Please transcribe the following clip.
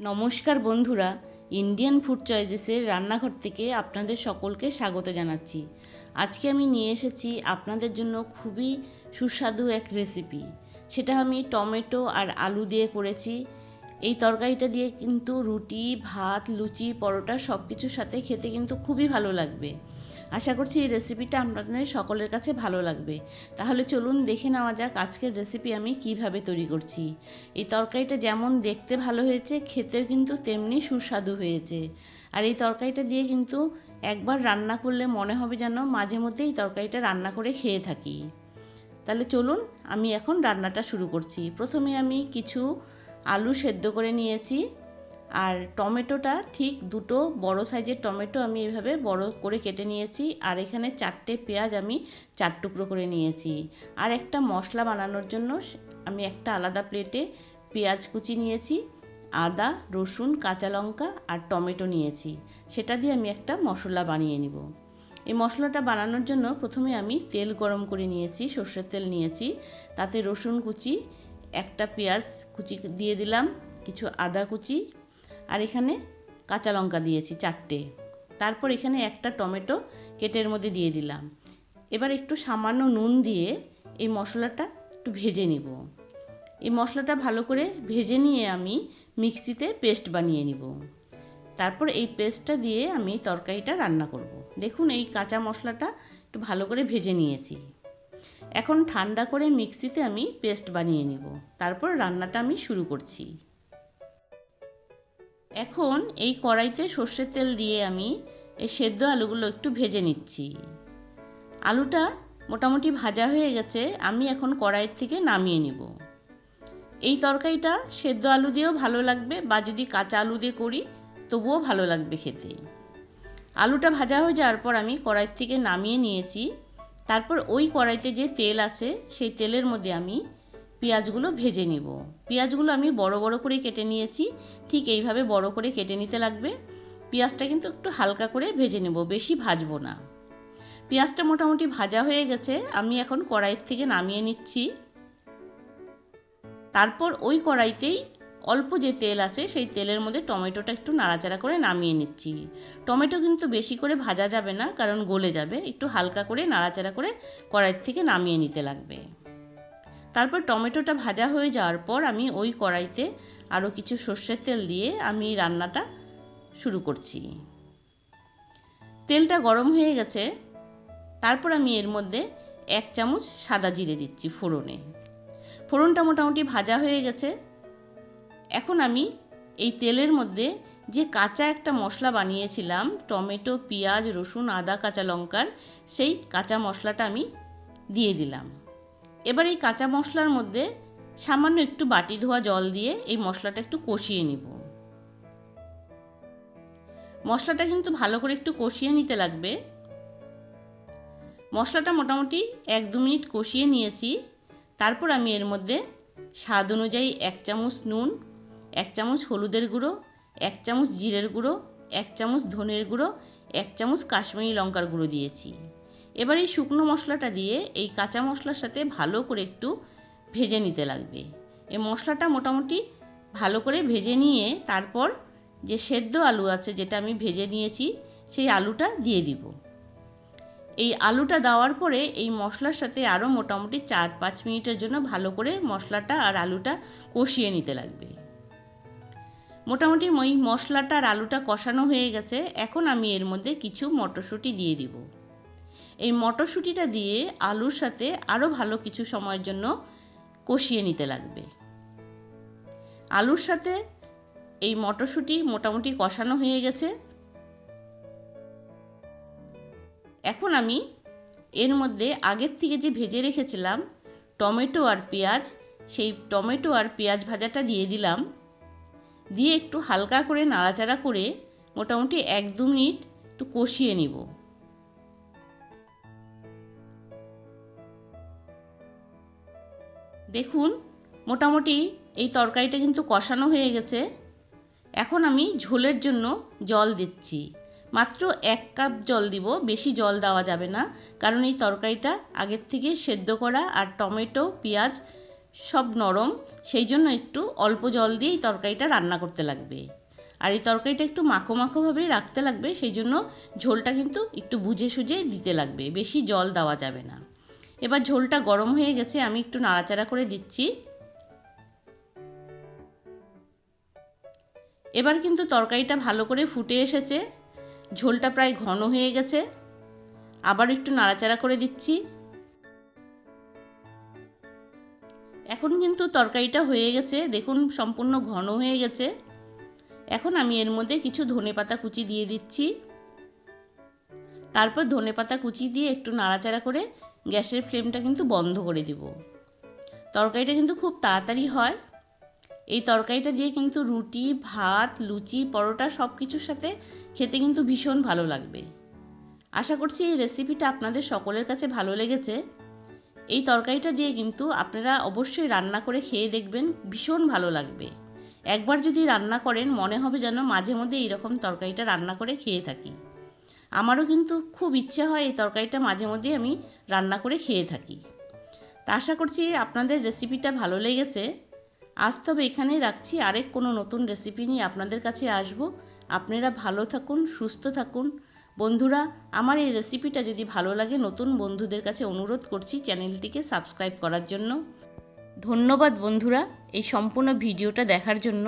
নমস্কার বন্ধুরা Indian food চয়েসেসের রান্নাঘর থেকে আপনাদের সকলকে স্বাগত জানাচ্ছি। আজকে আমি নিয়ে এসেছি আপনাদের জন্য খুবই সুস্বাদু এক রেসিপি সেটা আমি টমেটো আর আলু দিয়ে করেছি। এই তরকারিটা দিয়ে কিন্তু রুটি, ভাত, লুচি, পরোটা সব কিছুর সাথে খেতে কিন্তু খুবই ভালো লাগবে। আশা করছি এই রেসিপিটা আপনাদের সকলের কাছে ভালো লাগবে। তাহলে চলুন দেখে নেওয়া যাক আজকের রেসিপি আমি কীভাবে তৈরি করছি। এই তরকারিটা যেমন দেখতে ভালো হয়েছে, খেতেও কিন্তু তেমনি সুস্বাদু হয়েছে। আর এই তরকারিটা দিয়ে কিন্তু একবার রান্না করলে মনে হবে যেন মাঝে মধ্যে এই তরকারিটা রান্না করে খেয়ে থাকি। তাহলে চলুন আমি এখন রান্নাটা শুরু করছি। প্রথমে আমি কিছু আলু সেদ্ধ করে নিয়েছি। আর টমেটোটা ঠিক দুটো বড় সাইজের টমেটো আমি এভাবে বড় করে কেটে নিয়েছি, আর এখানে চারটে পেঁয়াজ আমি চার টুকরো করে নিয়েছি। আর একটা মশলা বানানোর জন্য আমি একটা আলাদা প্লেটে পেঁয়াজ কুচি নিয়েছি, আদা, রসুন, কাঁচা লঙ্কা আর টমেটো নিয়েছি। সেটা দিয়ে আমি একটা মশলা বানিয়ে নিব। এই মশলাটা বানানোর জন্য প্রথমে আমি তেল গরম করে নিয়েছি, সর্ষের তেল নিয়েছি। তাতে রসুন কুচি, একটা পেঁয়াজ কুচি দিয়ে দিলাম, কিছু আদা কুচি আর এখানে কাঁচা লঙ্কা দিয়েছি চারটে। তারপর এখানে একটা টমেটো কেটের মধ্যে দিয়ে দিলাম। এবার একটু সামান্য নুন দিয়ে এই মশলাটা একটু ভেজে নিব। এই মশলাটা ভালো করে ভেজে নিয়ে আমি মিক্সিতে পেস্ট বানিয়ে নিব। তারপর এই পেস্টটা দিয়ে আমি তরকারিটা রান্না করব। দেখুন এই কাঁচা মশলাটা একটু ভালো করে ভেজে নিয়েছি। এখন ঠান্ডা করে মিক্সিতে আমি পেস্ট বানিয়ে নিব। তারপর রান্নাটা আমি শুরু করছি। এখন এই কড়াইতে সর্ষের তেল দিয়ে আমি এই সেদ্ধ আলুগুলো একটু ভেজে নিচ্ছি। আলুটা মোটামুটি ভাজা হয়ে গেছে, আমি এখন কড়াইয়ের থেকে নামিয়ে নিব। এই তরকারিটা সেদ্ধ আলু দিয়েও ভালো লাগবে বা যদি কাঁচা আলু দিয়ে করি, তবুও ভালো লাগবে খেতে। আলুটা ভাজা হয়ে যাওয়ার পর আমি কড়াইয়ের থেকে নামিয়ে নিয়েছি। তারপর ওই কড়াইতে যে তেল আছে, সেই তেলের মধ্যে আমি পেঁয়াজগুলো ভেজে নিব। পেঁয়াজগুলো আমি বড় বড় করে কেটে নিয়েছি, ঠিক এইভাবে বড় করে কেটে নিতে লাগবে। পেঁয়াজটা কিন্তু একটু হালকা করে ভেজে নেব, বেশি ভাজবো না। পেঁয়াজটা মোটামুটি ভাজা হয়ে গেছে, আমি এখন কড়াইয়ের থেকে নামিয়ে নিচ্ছি। তারপর ওই কড়াইতেই অল্প যে তেল আছে, সেই তেলের মধ্যে টমেটোটা একটু নাড়াচাড়া করে নামিয়ে নিচ্ছি। টমেটো কিন্তু বেশি করে ভাজা যাবে না, কারণ গলে যাবে, একটু হালকা করে নাড়াচাড়া করে কড়াইয়ের থেকে নামিয়ে নিতে লাগবে। তারপর টমেটোটা ভাজা হয়ে যাওয়ার পর আমি ওই কড়াইতে আরও কিছু সর্ষের তেল দিয়ে আমি রান্নাটা শুরু করছি। তেলটা গরম হয়ে গেছে। তারপর আমি এর মধ্যে এক চামচ সাদা জিরে দিচ্ছি ফোড়নে। ফোড়নটা মোটামুটি ভাজা হয়ে গেছে। এখন আমি এই তেলের মধ্যে যে কাঁচা একটা মশলা বানিয়েছিলাম, টমেটো, পেঁয়াজ, রসুন, আদা, কাঁচা লঙ্কার, সেই কাঁচা মশলাটা আমি দিয়ে দিলাম। এবার এই কাঁচা মশলার মধ্যে সামান্য একটু বাটি ধোয়া জল দিয়ে এই মশলাটা একটু কষিয়ে নিব। মশলাটা কিন্তু ভালো করে একটু কষিয়ে নিতে লাগবে। মশলাটা মোটামুটি এক দু মিনিট কষিয়ে নিয়েছি। তারপর আমি এর মধ্যে স্বাদ অনুযায়ী এক চামচ নুন, এক চামচ হলুদের গুঁড়ো, এক চামচ জিরের গুঁড়ো, এক চামচ ধনের গুঁড়ো, এক চামচ কাশ্মীরি লঙ্কার গুঁড়ো দিয়েছি। এবার এই শুকনো মশলাটা দিয়ে এই কাঁচা মশলার সাথে ভালো করে একটু ভেজে নিতে লাগবে। এই মশলাটা মোটামুটি ভালো করে ভেজে নিয়ে তারপর যে সেদ্ধ আলু আছে যেটা আমি ভেজে নিয়েছি, সেই আলুটা দিয়ে দিব। এই আলুটা দেওয়ার পরে এই মশলার সাথে আরও মোটামুটি চার পাঁচ মিনিটের জন্য ভালো করে মশলাটা আর আলুটা কষিয়ে নিতে লাগবে। মোটামুটি ওই মশলাটা আর আলুটা কষানো হয়ে গেছে, এখন আমি এর মধ্যে কিছু মটরশুঁটি দিয়ে দিব। এই মটরশুঁটিটা দিয়ে আলুর সাথে আরও ভালো কিছু সময়ের জন্য কষিয়ে নিতে লাগবে। আলুর সাথে এই মটরশুঁটি মোটামুটি কষানো হয়ে গেছে। এখন আমি এর মধ্যে আগের থেকে যে ভেজে রেখেছিলাম টমেটো আর পেঁয়াজ, সেই টমেটো আর পেঁয়াজ ভাজাটা দিয়ে দিলাম। দিয়ে একটু হালকা করে নাড়াচাড়া করে মোটামুটি এক দু মিনিট একটু কষিয়ে নিব। দেখুন, মোটামুটি এই তরকারিটা কিন্তু কষানো হয়ে গেছে। এখন আমি ঝোলের জন্য জল দিচ্ছি। মাত্র এক কাপ জল দিব, বেশি জল দেওয়া যাবে না, কারণ এই তরকারিটা আগের থেকে সেদ্ধ করা আর টমেটো, পেঁয়াজ সব নরম, সেই জন্য একটু অল্প জল দিয়ে এই তরকারিটা রান্না করতে লাগবে। আর এই তরকারিটা একটু মাখো মাখোভাবে রাখতে লাগবে, সেই জন্য ঝোলটা কিন্তু একটু বুঝে সুঝে দিতে লাগবে, বেশি জল দেওয়া যাবে না। এবার ঝোলটা গরম হয়ে গেছে, আমি একটু নাড়াচাড়া করে দিচ্ছি। এবার কিন্তু তরকারিটা ভালো করে ফুটে এসেছে, ঝোলটা প্রায় ঘন হয়ে গেছে। আবার একটু নাড়াচাড়া করে দিচ্ছি। এখন কিন্তু তরকারিটা হয়ে গেছে, দেখুন সম্পূর্ণ ঘন হয়ে গেছে। এখন আমি এর মধ্যে কিছু ধনে পাতা কুচি দিয়ে দিচ্ছি। তারপর ধনে পাতা কুচি দিয়ে একটু নাড়াচাড়া করে গ্যাসের ফ্লেমটা কিন্তু বন্ধ করে দিব। তরকারিটা কিন্তু খুব তাড়াতাড়ি হয়। এই তরকারিটা দিয়ে কিন্তু রুটি, ভাত, লুচি, পরোটা সব কিছুর সাথে খেতে কিন্তু ভীষণ ভালো লাগবে। আশা করছি এই রেসিপিটা আপনাদের সকলের কাছে ভালো লেগেছে। এই তরকারিটা দিয়ে কিন্তু আপনারা অবশ্যই রান্না করে খেয়ে দেখবেন, ভীষণ ভালো লাগবে। একবার যদি রান্না করেন, মনে হবে যেন মাঝে মধ্যে এইরকম তরকারিটা রান্না করে খেয়ে থাকি। আমারও কিন্তু খুব ইচ্ছে হয় এই তরকারিটা মাঝে মধ্যে আমি রান্না করে খেয়ে থাকি। তা আশা করছি আপনাদের রেসিপিটা ভালো লেগেছে। আজ তবে এখানেই রাখছি। আরেক কোনো নতুন রেসিপি নিয়ে আপনাদের কাছে আসব। আপনারা ভালো থাকুন, সুস্থ থাকুন। বন্ধুরা, আমার এই রেসিপিটা যদি ভালো লাগে, নতুন বন্ধুদের কাছে অনুরোধ করছি চ্যানেলটিকে সাবস্ক্রাইব করার জন্য। ধন্যবাদ বন্ধুরা এই সম্পূর্ণ ভিডিওটা দেখার জন্য।